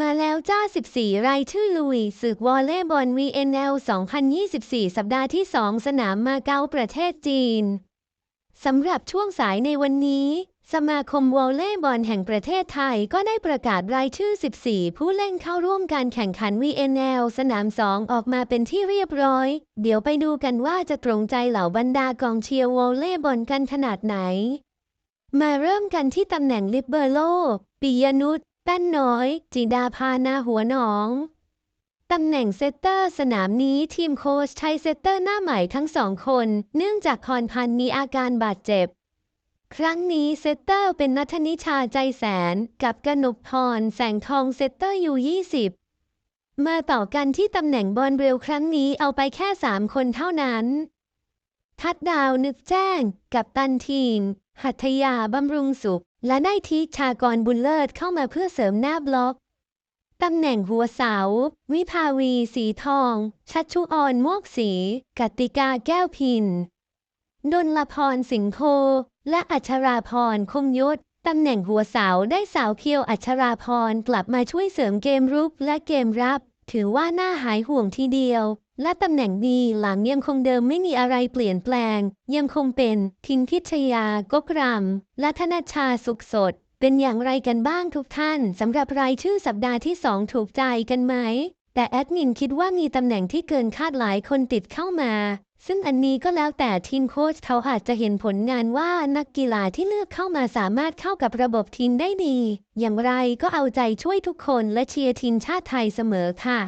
มาแล้วจ้า 14 รายชื่อลุยศึกวอลเลย์บอล VNL 2024 สัปดาห์ที่ 2 สนามมาเก๊าประเทศจีน สำหรับช่วงสายในวันนี้ สมาคมวอลเลย์บอลแห่งประเทศไทยก็ได้ประกาศรายชื่อ 14 ผู้เล่นเข้าร่วมการแข่งขัน VNL สนาม 2 ออกมาเป็นที่เรียบร้อย เดี๋ยวไปดูกันว่าจะตรงใจเหล่าบรรดากองเชียร์วอลเลย์บอลกันขนาดไหน มาเริ่มกันที่ตำแหน่งลิเบอร์โลปิยนุช แป้นน้อย จิดาพานาหัวหนอง ตำแหน่งเซตเตอร์สนามนี้ทีมโค้ชใช้เซตเตอร์หน้าใหม่ทั้งสองคน เนื่องจากคอนพันธ์มีอาการบาดเจ็บ ครั้งนี้เซตเตอร์เป็นนัทนิชาใจแสน กับกนกพรแสงทองเซตเตอร์ยู20 มาต่อกันที่ตำแหน่งบอลเร็วครั้งนี้เอาไปแค่ 3 คนเท่านั้น ทัดดาวนึกแจ้ง กับตันทีม หัตถยาบำรุงสุข และได้ทิชากรบุญเลิศเข้ามาเพื่อเสริมหน้าบล็อกตำแหน่งหัวเสา วิภาวีสีทอง ชัชชุออนมวกสี กติกาแก้วพินดนลพรสิงโค และอัชราพรคงยศตำแหน่งหัวเสาได้สาวเคียวอัชราพรกลับมาช่วยเสริมเกมรุกและเกมรับ ถือว่าน่าหายห่วงทีเดียว และตำแหน่งดีหลังยังคงเดิมไม่มีอะไรเปลี่ยนแปลง ยังคงเป็นทินพิชยากกรำและธนชชาสุขสด เป็นอย่างไรกันบ้างทุกท่านสำหรับรายชื่อสัปดาห์ที่2ถูกใจกันไหม แต่แอดมินคิดว่ามีตำแหน่งที่เกินคาดหลายคนติดเข้ามา ซึ่งอันนี้ก็แล้วแต่ทีมโค้ชเขาอาจจะเห็นผลงานว่านักกีฬาที่เลือกเข้ามาสามารถเข้ากับระบบทีมได้ดี อย่างไรก็เอาใจช่วยทุกคนและเชียร์ทีมชาติไทยเสมอค่ะ